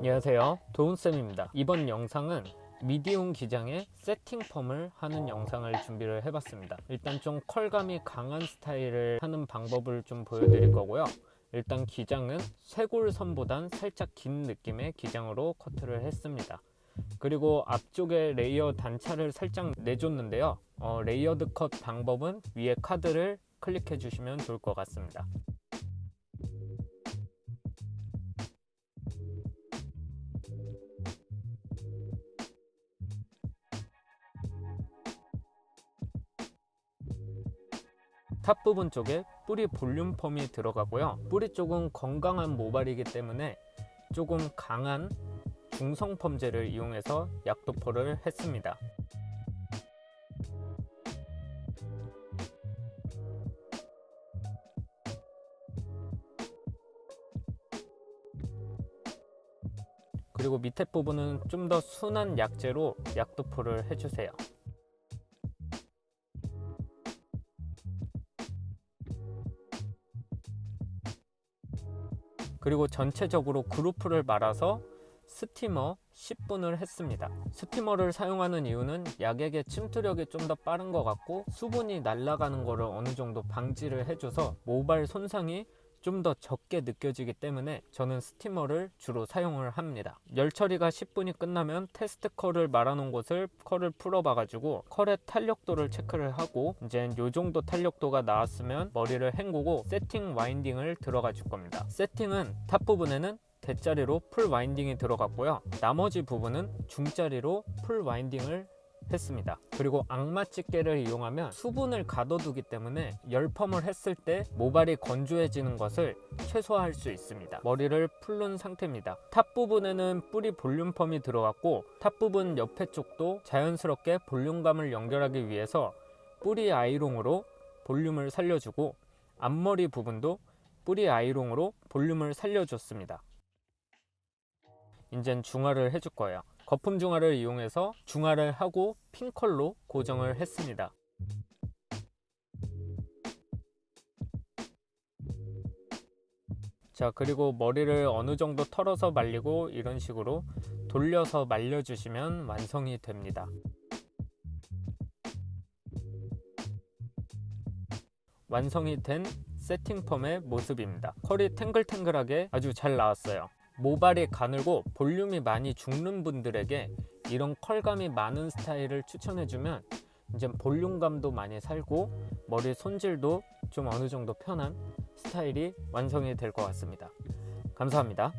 안녕하세요. 도훈쌤입니다. 이번 영상은 미디움 기장의 세팅 펌을 하는 영상을 준비를 해봤습니다. 일단 좀 컬감이 강한 스타일을 하는 방법을 좀 보여드릴 거고요. 일단 기장은 쇄골선보단 살짝 긴 느낌의 기장으로 커트를 했습니다. 그리고 앞쪽에 레이어 단차를 살짝 내줬는데요. 어, 레이어드 컷 방법은 위에 카드를 클릭해 주시면 좋을 것 같습니다 탑 부분 쪽에 뿌리 볼륨 펌이 들어가고요. 뿌리 쪽은 건강한 모발이기 때문에 조금 강한 중성 펌제를 이용해서 약도포를 했습니다. 그리고 밑에 부분은 좀 더 순한 약재로 약도포를 해주세요. 그리고 전체적으로 그루프를 말아서 스티머 10분을 했습니다. 스티머를 사용하는 이유는 약액의 침투력이 좀 더 빠른 것 같고 수분이 날아가는 것을 어느 정도 방지를 해줘서 모발 손상이 좀 더 적게 느껴지기 때문에 저는 스티머를 주로 사용을 합니다. 열 처리가 10분이 끝나면 테스트 컬을 말아놓은 곳을 컬을 풀어봐 가지고 컬의 탄력도를 체크를 하고 이제 요 정도 탄력도가 나왔으면 머리를 헹구고 세팅 와인딩을 들어가 줄 겁니다. 세팅은 탑 부분에는 대자리로 풀 와인딩이 들어갔고요. 나머지 부분은 중자리로 풀 와인딩을 했습니다. 그리고 악마 집게를 이용하면 수분을 가둬두기 때문에 열펌을 했을 때 모발이 건조해지는 것을 최소화할 수 있습니다. 머리를 풀른 상태입니다. 탑 부분에는 뿌리 볼륨 펌이 들어갔고 탑 부분 옆에 쪽도 자연스럽게 볼륨감을 연결하기 위해서 뿌리 아이롱으로 볼륨을 살려주고 앞머리 부분도 뿌리 아이롱으로 볼륨을 살려줬습니다. 이젠 중화를 해줄 거예요. 거품 중화를 이용해서 중화를 하고 핑컬로 고정을 했습니다. 자 그리고 머리를 어느 정도 털어서 말리고 이런 식으로 돌려서 말려주시면 완성이 됩니다. 완성이 된 세팅 펌의 모습입니다. 컬이 탱글탱글하게 아주 잘 나왔어요. 모발이 가늘고 볼륨이 많이 죽는 분들에게 이런 컬감이 많은 스타일을 추천해주면 이제 볼륨감도 많이 살고 머리 손질도 좀 어느 정도 편한 스타일이 완성이 될 것 같습니다. 감사합니다.